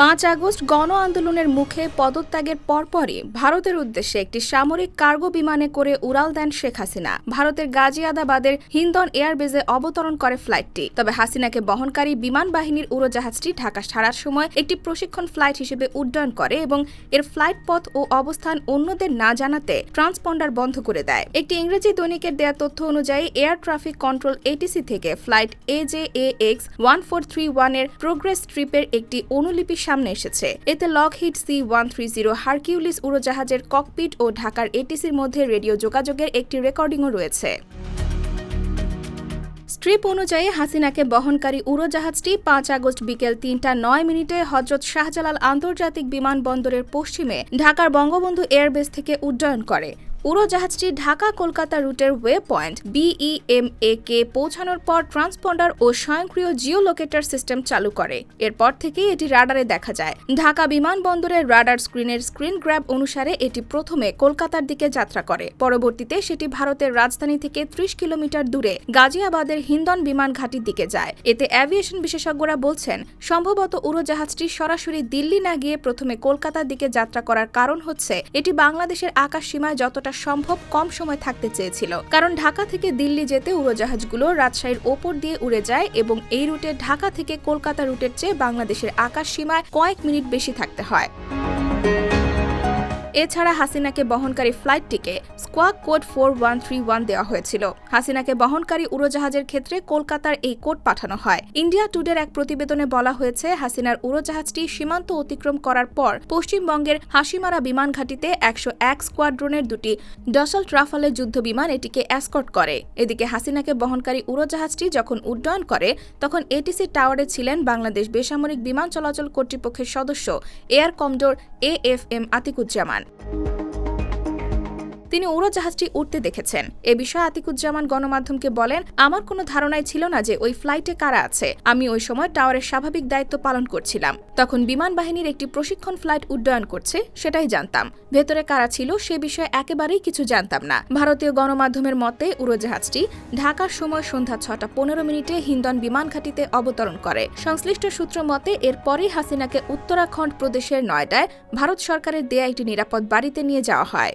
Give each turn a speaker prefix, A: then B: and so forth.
A: পাঁচ আগস্ট গণ আন্দোলনের মুখে পদত্যাগের পরপরই ভারতের উদ্দেশ্যে একটি সামরিক কার্গো বিমানে করে উড়াল দেন শেখ হাসিনা। ভারতের গাজিয়াদাবাদের হিন্দন এয়ারবেজে অবতরণ করে ফ্লাইটটি। তবে হাসিনাকে বহনকারী বিমান বাহিনীর উড়োজাহাজটি ঢাকা ছাড়ার সময় একটি প্রশিক্ষণ ফ্লাইট হিসেবে উড্ডয়ন করে এবং এর ফ্লাইট পথ ও অবস্থান অন্যদের না জানাতে ট্রান্সপন্ডার বন্ধ করে দেয়। একটি ইংরেজি দৈনিকের দেয়া তথ্য অনুযায়ী এয়ার ট্রাফিক কন্ট্রোল এটিসি থেকে flight A J A X one four three ওয়ানের প্রোগ্রেস ট্রিপের একটি অনুলিপি সামনে এসেছে। এতে Lockheed C one three zero Hercules উড়োজাহাজের cockpit ও ঢাকার এটিসির মধ্যে রেডিও যোগাযোগের একটি রেকর্ডিংও রয়েছে। স্ট্রিপ অনুযায়ী হাসিনাকে বহনকারী উড়োজাহাজটি পাঁচ আগস্ট বিকেল তিনটা নয় মিনিটে হজরত শাহজালাল আন্তর্জাতিক বিমানবন্দরের পশ্চিমে ঢাকার বঙ্গবন্ধু এয়ারবেস থেকে উড্ডয়ন করে। উড়োজাহাজটি ঢাকা কলকাতা রুটের ওয়ে পয়েন্ট বিইএমএ কে পৌঁছানোর পর ট্রান্সপন্ডার ও স্বয়ংক্রিয় জিও লোকেটর সিস্টেম চালু করে। এরপর থেকেই এটি রাডারে দেখা যায়। ঢাকা বিমানবন্দরের রাডার স্ক্রিনের স্ক্রিন গ্র্যাব অনুসারে এটি প্রথমে কলকাতার দিকে যাত্রা করে। পরবর্তীতে সেটি ভারতের রাজধানী থেকে ত্রিশ কিলোমিটার দূরে গাজিয়াবাদের হিন্দন বিমান ঘাটির দিকে যায়। এতে অ্যাভিয়েশন বিশেষজ্ঞরা বলছেন, সম্ভবত উড়োজাহাজটি সরাসরি দিল্লি না গিয়ে প্রথমে কলকাতার দিকে যাত্রা করার কারণ হচ্ছে, এটি বাংলাদেশের আকাশ সীমায় যতটা সম্ভব কম সময় থাকতে চেয়েছিল। কারণ ঢাকা থেকে দিল্লি যেতে উড়োজাহাজগুলো রাজশাহীর ওপর দিয়ে উড়ে যায় এবং এই রুটে ঢাকা থেকে কলকাতা রুটের চেয়ে বাংলাদেশের আকাশ সীমায় কয়েক মিনিট বেশি থাকতে হয়। এছাড়া হাসিনাকে বহনকারী ফ্লাইটটিকে squawk code four one three one দেওয়া হয়েছিল। হাসিনাকে বহনকারী উড়োজাহাজের ক্ষেত্রে কলকাতার এই কোড পাঠানো হয়। ইন্ডিয়া টুডের এক প্রতিবেদনে বলা হয়েছে, হাসিনার উড়োজাহাজটি সীমান্ত অতিক্রম করার পর পশ্চিমবঙ্গের হাসিমারা বিমান ঘাঁটিতে একশো এক স্কোয়াড্রনের দুটি ডসল ট্রাফালের যুদ্ধ বিমান এটিকে অ্যাসকর্ট করে। এদিকে হাসিনাকে বহনকারী উড়োজাহাজটি যখন উড্ডয়ন করে, তখন এটিসি টাওয়ারে ছিলেন বাংলাদেশ বেসামরিক বিমান চলাচল কর্তৃপক্ষের সদস্য air commodore A F M Atiquzzaman. Japan. তিনি উড়োজাহাজটি উঠতে দেখেছেন। এ বিষয়ে আতিকুজ্জামান গণমাধ্যমকে বলেন, আমার কোনো ধারণাই ছিল না যে ওই ফ্লাইটে কারা আছে। আমি ওই সময় টাওয়ারের স্বাভাবিক দায়িত্ব পালন করছিলাম। তখন বিমান বাহিনীর একটি প্রশিক্ষণ ফ্লাইট উড্ডয়ন করছে, সেটাই জানতাম। ভেতরে কারা ছিল সে বিষয়ে একেবারেই কিছু জানতাম না। ভারতীয় গণমাধ্যমের মতে, উড়োজাহাজটি ঢাকার সময় সন্ধ্যা ছটা পনেরো মিনিটে হিন্দন বিমান ঘাঁটিতে অবতরণ করে। সংশ্লিষ্ট সূত্র মতে এরপরই হাসিনাকে উত্তরাখণ্ড প্রদেশের নয়ডায় ভারত সরকারের দেয়া একটি নিরাপদ বাড়িতে নিয়ে যাওয়া হয়।